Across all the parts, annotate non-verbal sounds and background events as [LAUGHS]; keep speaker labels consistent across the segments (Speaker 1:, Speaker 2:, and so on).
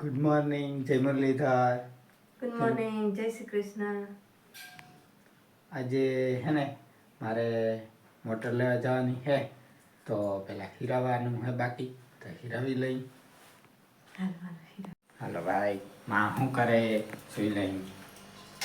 Speaker 1: Good morning જય Muralidhar
Speaker 2: good morning જય શ્રી કૃષ્ણ
Speaker 1: આજે હે ને મારે મોટર લેવા જવાની છે તો પેલા હીરાવાનું હે બાકી તો હીરાવી લઈ.
Speaker 2: હાલો
Speaker 1: ભાઈ માં શું કરે સુઈ લઈ.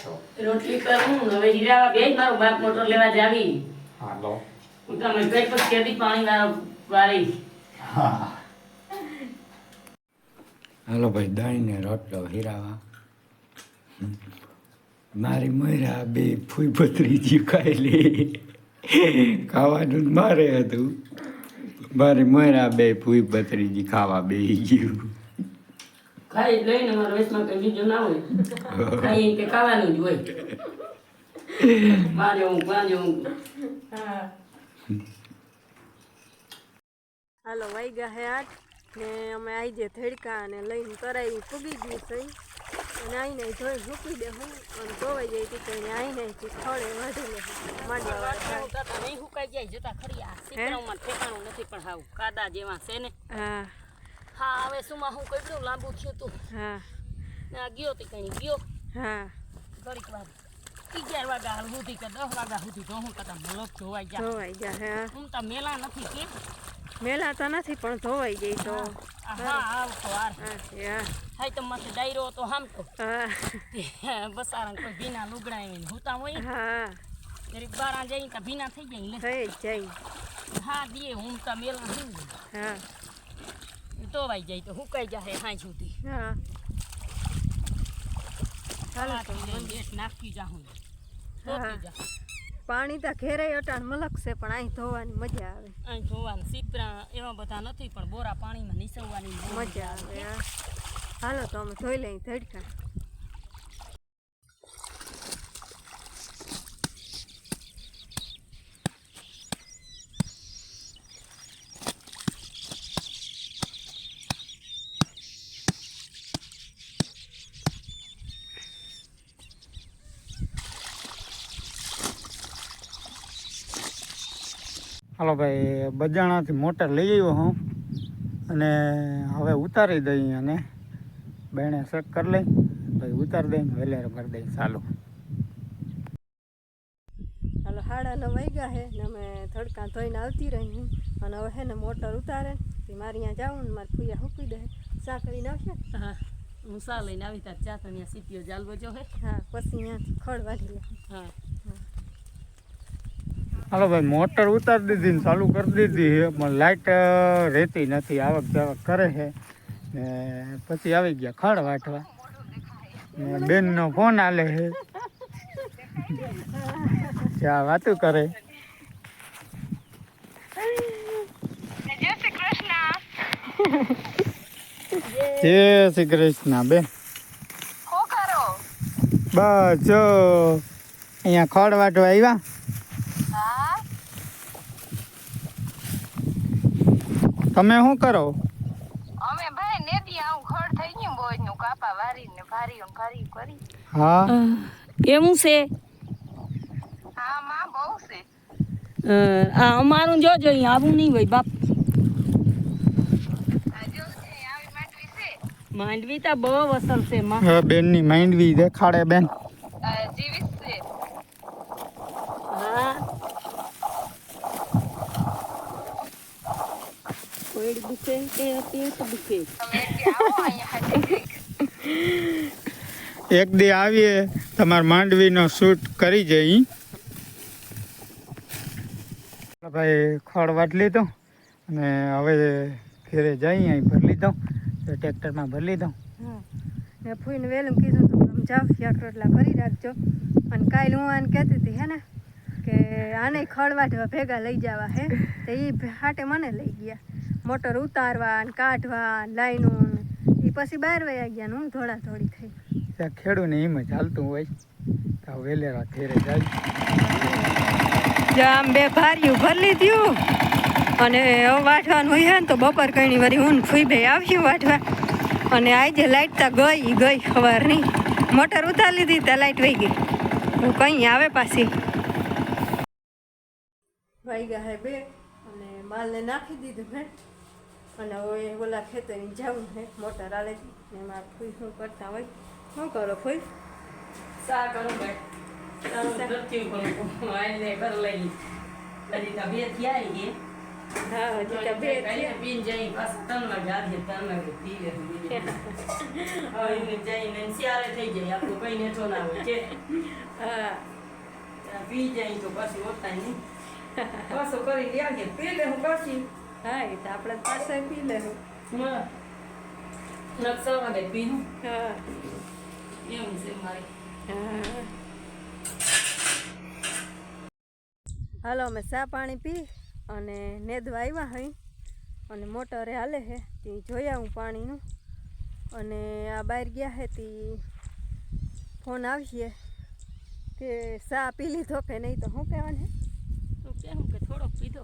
Speaker 1: તો
Speaker 3: રોટલી કરું હવે હીરાવા બે મારો બાપ મોટર લેવા જાવી.
Speaker 1: હાલો.
Speaker 3: હું તમે ગઈ પછી કેદી પાણી વાળી.
Speaker 1: હા. હાલો ભાઈ દહીંને રોટલો હીરાવા. મારી મયરા બે ફૂઈ પતરી જી ખાવાનું મારે હતું. મારી મયરા બે ફૂઈ પતરીજી ખાવા બે ગયું.
Speaker 3: ખાઈ લઈને મારા વેચમાં કઈ બીજું ના હોય. ખાઈ કે ખાવાનું જ હોય. મારે હું પાંજે હું.
Speaker 2: હાલો વાગ્યા હે આઠ. ને અમે આવી જે થડકા અને લઈને તરાઈ પૂગી ગયું સહી. અને આઈને જોઈ મૂકી દે હું અને ધોવાઈ જાય તી કઈને આઈને ખડે વાઢી લે માંડવા વાળા.
Speaker 3: નહીં હુકાઈ જાય જતા ખરી આ સીકરાઓમાં ઠેકાણું નથી પણ હાવ કાદા જેવા છે ને.
Speaker 2: હા.
Speaker 3: હા હવે સુમાં હું કેટલું લાંબુ થયું તું?
Speaker 2: હા.
Speaker 3: ને આ ગયો તી કઈ ગયો?
Speaker 2: હા.
Speaker 3: ઘડીક વાર. અગિયાર વાગ્યા હાલ સુધી કે દસ વાગ્યા સુધી તો હું કદાચ મલક જોવાઈ
Speaker 2: ગયા. જોવાઈ હા.
Speaker 3: હું તો મેલા નથી કે
Speaker 2: મેલા તો નથી પણ ધોવાઈ જાય તો.
Speaker 3: હા.
Speaker 2: હા હા
Speaker 3: તો માથે ડાયરો તો. હામતો
Speaker 2: હા. [LAUGHS]
Speaker 3: બસારા કોઈ ભીના લુગડા એમ હુતા હોય?
Speaker 2: હા.
Speaker 3: બારા જઈ તો ભીના થઈ જાય
Speaker 2: થઈ જાય.
Speaker 3: હા દીએ હું તો મેલા હું
Speaker 2: હા.
Speaker 3: તો જાય તો હુકાઈ જાય હાય સુધી.
Speaker 2: હા. તો
Speaker 3: નાખી જાઉં
Speaker 2: હા.
Speaker 3: જા
Speaker 2: પાણી તો ઘેરે અટાણ મલકશે પણ અહીં ધોવાની મજા આવે
Speaker 3: અહીં ધોવાની સીપરા એવા બધા નથી પણ બોરા પાણીમાં નીસવવાની
Speaker 2: મજા આવે. હાલો તો અમે ધોઈ લઈ ધડકા
Speaker 1: હાલો ભાઈ બજાણાથી મોટર લઈ આવ્યો હું. અને હવે ઉતારી દઈ અને બેણે શક કરી લઈ. ભાઈ ઉતારી દઈને વેલેર કરી દઈ. ચાલુ.
Speaker 2: હાલો હાડા નવ વાગ્યા હે ને અમે થડકા ધોઈને આવતી રહી હું. અને હવે હે ને મોટર ઉતારે. તે મારે અહીંયા જાઉં ને મારે ફૂયા હૂકી દે. ચા કરીને આવશે?
Speaker 3: હા હું સા લઈને આવી તાર ચા તો ત્યાં સીટીઓ જાલવો જો હે.
Speaker 2: હા પછી અહીંયા ખડ વાઢી લે
Speaker 3: હા.
Speaker 1: હાલો ભાઈ મોટર ઉતારી દીધી ને ચાલુ કરી દીધી છે પણ લાઇટ રહેતી નથી આવક જાવક કરે છે. ને પછી આવી ગયા ખડ વાટવા. ને બેનનો ફોન આલે છે. ચા વાતું કરે. જય શ્રી કૃષ્ણ. બેન. બસ જો અહીંયા ખડ વાટવા આવ્યા. તમે શું કરો?
Speaker 4: અમે ભાઈ નેદી આવું ખડ થઈ ગયું બોજનું કાપા વારીને ભારી ભારી કરી.
Speaker 1: હા.
Speaker 3: કેવું છે?
Speaker 4: હા માં બહુ છે.
Speaker 3: આ અમારું જોજો અહીંયા આવું નહીં હોય બાપ.
Speaker 4: આ છે આવી માટવી છે.
Speaker 3: માંડવી તો બહુ અસર છે માં.
Speaker 1: બેન બેનની માંડવી દેખાડે બેન.
Speaker 4: આ જીવીસ છે
Speaker 3: હા કોઈ દુખે કે પેટ દુખે
Speaker 1: એક દી આવીએ તમાર માંડવીનો શૂટ કરી જઈ. ભાઈ ખોળ વાટ લીધો અને હવે ઘેરે જઈ અહીં ભરી લીધો તો ટ્રેક્ટરમાં ભરી લીધો.
Speaker 2: હા. ને ફૂઈને વેલમ કીધું તું તમે જાવ શાક રોટલા કરી રાખજો. અને કાલે હું આને કહેતી હતી હે ને કે આને વાઢવા ભેગા લઈ જવા હે તો એ હાટે મને લઈ ગયા. મોટર ઉતારવા ને કાઢવા લાઈનું એ પછી બાર વયા ગયા ને હું થોડા થોડી થઈ.
Speaker 1: ત્યાં ખેડૂને એમ જ હાલતું હોય. તો વેલેરા ઘેરે જાય.
Speaker 2: જામ આમ બે ભાર્યું ભરી લીધું અને વાઠવાનું વાઢવાનું હોય ને તો બપોર કઈ વરી હું ફૂઈ ભાઈ આવ્યું વાઢવા. અને આજે લાઈટ તો ગઈ ગઈ સવારની મોટર ઉતારી લીધી ત્યાં લાઈટ વહી ગઈ. હું કઈ આવે પાછી. વાગ્યા હે બે. અને માલને નાખી દીધું હે અને હવે ઓલા ખેતરની જવું હે મોટર આલે એમાં ફૂઈ શું કરતા હોય. શું કરો ફૂઈ
Speaker 3: સા કરો પાછા ના પી જાય તો પછી હોતા નહીં. પાછો કરી લ્યા કે પી હું કરશી
Speaker 2: હા એ તો આપણે પાસે પી લેવું
Speaker 3: નકશા વાગે પીનું.
Speaker 2: હા.
Speaker 3: એવું છે મારે.
Speaker 2: હા. હાલો અમે ચા પાણી પી અને નેદવા આવ્યા હઈ. અને મોટરે હાલે હે તે જોયા આવું પાણીનું. અને આ બહાર ગયા હે તે ફોન આવશે કે ચા પી લીધો કે નહીં તો શું કહેવાનું હે
Speaker 3: તો કે હું કે થોડોક પીધો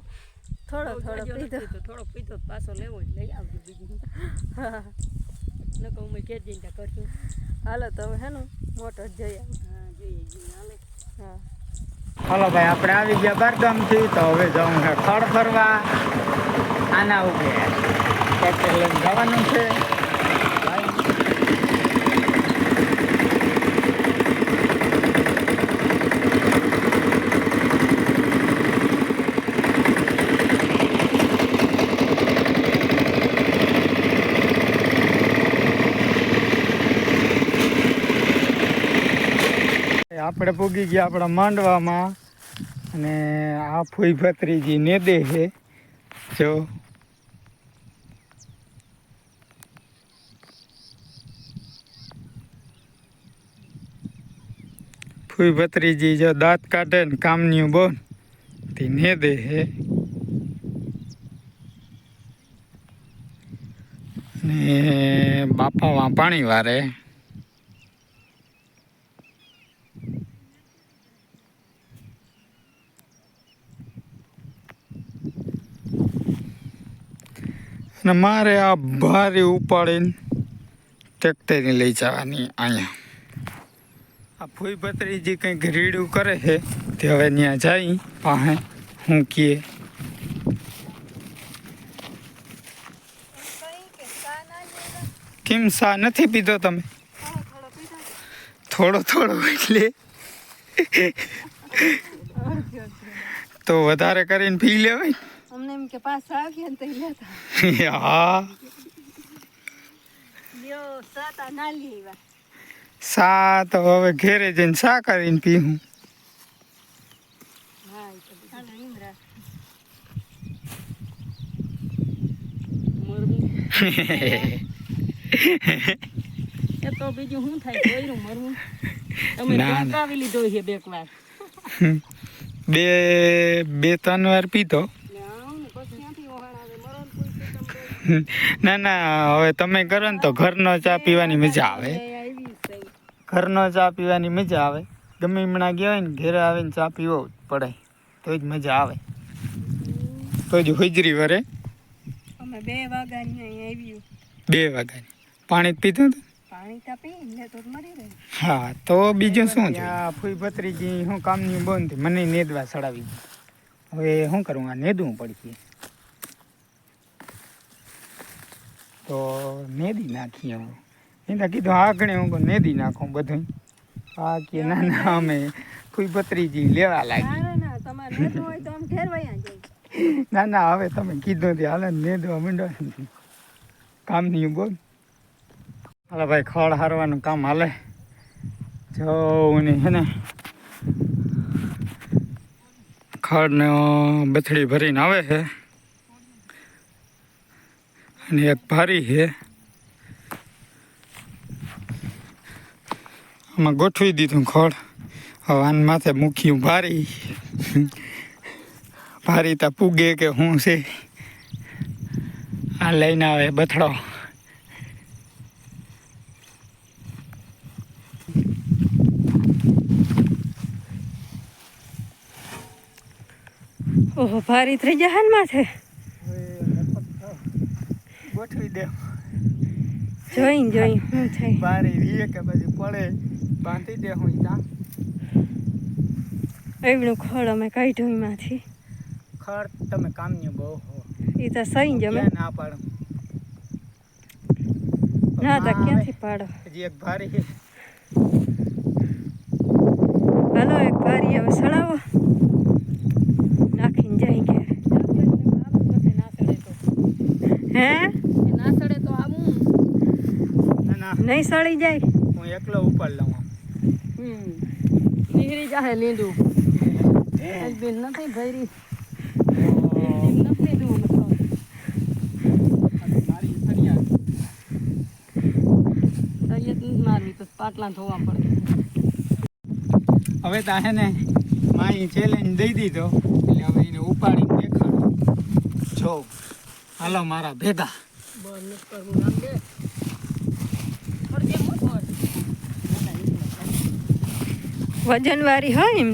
Speaker 2: થોડો થોડો પીધો.
Speaker 3: થોડોક પીધો પાછો લેવો લઈ આવજો બીજું. [LAUGHS]
Speaker 2: હા
Speaker 3: નકો હું ઘેર જઈને કરશું.
Speaker 2: હાલો તો હવે હેનું મોટર જઈ આવું.
Speaker 3: હા જોઈએ જઈએ હાલે.
Speaker 2: હા.
Speaker 1: હાલો ભાઈ આપણે આવી ગયા બારગામથી તો હવે જવું છે ખડ ફરવા આના ઉગે ટ્રેક્ટર લઈને જવાનું છે. આપણે પૂગી ગયા આપણા માંડવામાં અને આ ફૂઈ ભત્રીજી ને દે છે. જો. ફૂઈ ભત્રીજી જો દાંત કાઢે ને કામની બોન, તે નેદે છે. ને બાપામાં પાણી વારે. અને મારે આ ભારે ઉપાડીને ટ્રેક્ટરની લઈ જવાની અહીંયા. આ ફૂઈ ભત્રીજી કંઈક રીડું કરે છે, તે હવે ત્યાં જાય પાસે હું કીએ. કેમ સા નથી પીધો તમે? થોડો થોડો એટલે. તો વધારે કરીને પી લેવાય
Speaker 2: અમને એમ કે પાછા આવીએ ને તો લેતા
Speaker 1: હા
Speaker 2: લ્યો સાતા ના લેવા
Speaker 1: સા તો હવે ઘેરે જઈને સા કરીને પીવું
Speaker 2: હા તો
Speaker 3: બીજું શું થાય કોઈનું મરવું તમે
Speaker 1: ના.
Speaker 3: ટોકાવી લીધો છે બે વાર
Speaker 1: બે બે ત્રણ વાર પીતો
Speaker 3: ને આવું ને પછી ક્યાંથી વહાણ આવે મરણ કોઈ છે તમને
Speaker 1: ના ના હવે તમે કરો ને તો ઘરનો ચા પીવાની મજા આવે. ઘરનો ચા પીવાની મજા આવે. ગમે હમણાં ગયા હોય ને ઘરે આવીને ચા પીવો જ પડે. તો જ મજા આવે. તો જ હુજરી વરે.
Speaker 2: બે વાગ્યાની
Speaker 1: બે વાગ્યાની પાણી જ પીધું હતું હા તો બીજું શું છે? ફૂઈ ભત્રીજી હું કામની બંધ મને નેદવા ચડાવી દીધી. હવે શું કરું આ નેદવું પડશે. તો મેદી નાખીએ હું. એને કીધું આગળ હું મેદી નાખું બધું આ કે ના ના અમે કોઈ ભત્રીજી લેવા લાગી
Speaker 2: ના ના
Speaker 1: હવે તમે કીધું તે હાલે મેદવા નેદવા કામ કામની બોલ. હાલો ભાઈ ખડ હારવાનું કામ હાલે. જો ને હે ને ખડને બથડી ભરીને આવે છે. અને એક ભારી છે. આમાં ગોઠવી દીધું ખોળ. હવે આન માથે મૂક્યું ભારી. ભારી તા પૂગે કે શું છે. આ લઈને આવે બથડો.
Speaker 2: ઓહો, ભારી થઈ જાય માથે?
Speaker 1: ગોઠવી દે.
Speaker 2: જોઈ જોઈ હું. થાય?
Speaker 1: બારે રીએ કે પછી પડે. બાંધી દે હું ત્યાં
Speaker 2: એવડું ખોળ અમે કાઢ્યું એમાંથી.
Speaker 1: ખડ તમે કામની બહુ હો.
Speaker 2: એ તો સહી જ અમે
Speaker 1: ના પાડો.
Speaker 2: ના તો ક્યાંથી પાડો?
Speaker 1: હજી એક ભારી છે.
Speaker 2: હાલો એક ભારી હવે સળાવો. નાખીને જાય ઘેર. હે
Speaker 3: ના સડે તો આવું
Speaker 1: ના ના
Speaker 2: નહીં સળી જાય?
Speaker 1: હું એકલો ઉપર લઉં.
Speaker 3: હમ. નીકળી જાહે લીંડું. બેન નથી ભરી. નથી તો પાટલા ધોવા પડે.
Speaker 1: હવે તો હે ને મારી ચેલેન્જ દઈ દીધો. એટલે હવે એને ઉપાડીને દેખાડો. જો. હાલો મારા ભેગા.
Speaker 3: બસ નથી કરવું નામ દે ફરજે મોટો
Speaker 2: વજન વાળી હોય એમ?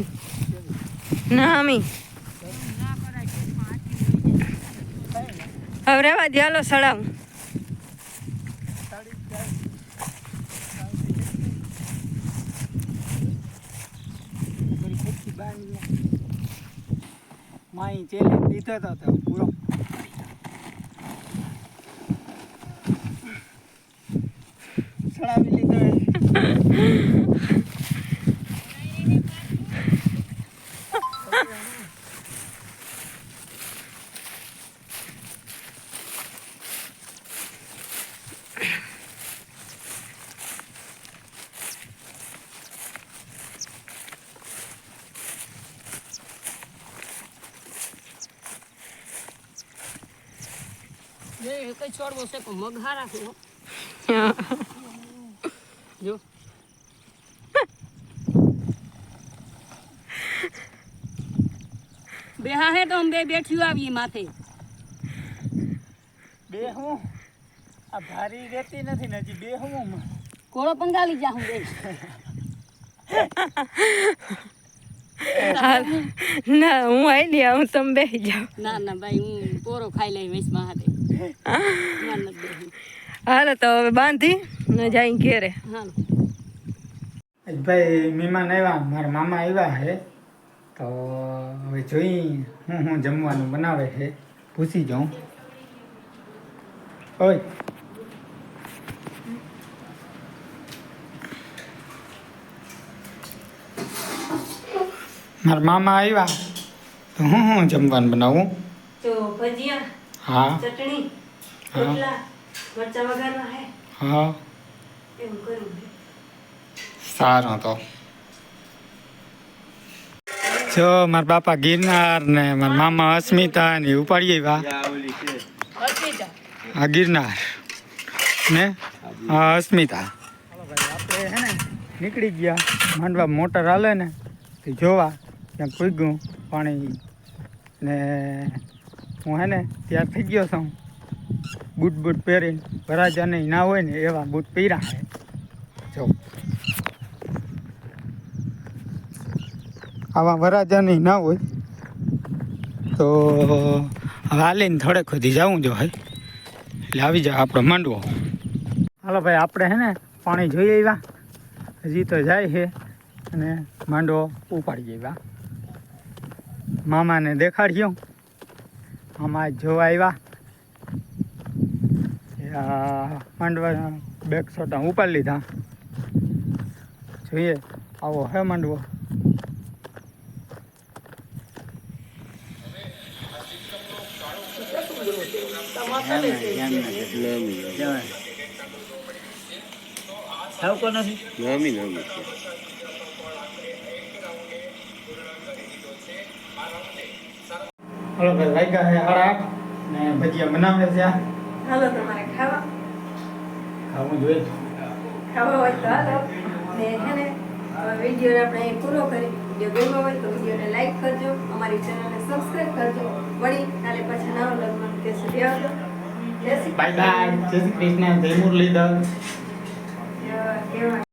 Speaker 2: ના અમી હવે રેવા દે, હાલો સડાવું
Speaker 1: મારી ચેલેન્જ દીધો હતો પૂરો સડાવી લીધો
Speaker 3: જે એક છોડવો છે પણ મગ રાખવો જો. બેહા હે તો અમે બે બેઠ્યું આવીએ માથે.
Speaker 1: બે હું આ ભારી રહેતી નથી ને હજી બે હું
Speaker 3: કોળો પંગાલી જા હું બે
Speaker 2: ના હું આઈ હું તમે બે જાઉં
Speaker 3: ના ના ભાઈ હું પોરો ખાઈ લઈ વેચમાં
Speaker 2: હાલો તો હવે બાંધી ને જાય ઘેરે.
Speaker 1: ભાઈ મહેમાન આવ્યા. મારા મામા આવ્યા છે. તો હવે જોઈ હું હું જમવાનું બનાવે છે. પૂછી જાઉં. ઓય. મારા મામા આવ્યા. તો હું હું જમવાનું બનાવું?
Speaker 2: તો ભજીયા.
Speaker 1: હા.
Speaker 2: ચટણી
Speaker 1: હા.
Speaker 2: રોટલા મરચા વઘારવા હે.
Speaker 1: હા.
Speaker 2: એવું કરું
Speaker 1: સારું તો. જો મારા બાપા ગિરનાર ને મારા મામા અસ્મિતા ને ઉપાડી આવ્યા. હા ગિરનાર. ને? હા અસ્મિતા. આપણે હે ને નીકળી ગયા. માંડવા મોટર હાલે ને જોવા ત્યાં પૂગ્યું પાણી ને હું હે ને ત્યાર થઈ ગયો છું. બૂટ બૂટ પહેરીને ભરાજાને ના હોય ને એવા બૂટ પહેર્યા હે. જો. આવા વરાજાની ના હોય તો હાલીને થોડેક સુધી જવું જો હે. એટલે આવી જાય આપણો માંડવો. હાલો ભાઈ, આપણે હે ને પાણી જોઈ આવ્યા. હજી તો જાય છે અને માંડવો ઉપાડી આવ્યા. મામાને દેખાડ્યો. મામા જોવા આવ્યા માંડવા બેગ સોટા ઉપાડી લીધા. જોઈએ આવો હે માંડવો.
Speaker 5: નામી નામી છે
Speaker 1: હલો ભાઈ વાગ્યા છે સાડા આઠ ને ભજીયા બનાવે છે.
Speaker 2: હાલો તમારે ખાવા.
Speaker 1: ખાવું જોઈએ.
Speaker 2: ખાવા હોય તો હાલો. ને છે ને વીડિયો આપણે પૂરો કરી. વીડિયો ગમ્યો હોય તો વિડીયોને લાઈક કરજો અમારી ચેનલને સબસ્ક્રાઈબ કરજો. વળી કાલે પાછા નવા લગ્ન કે સુધી આવજો.
Speaker 1: Bye bye. જય શ્રી કૃષ્ણ. જય મુરલીધર.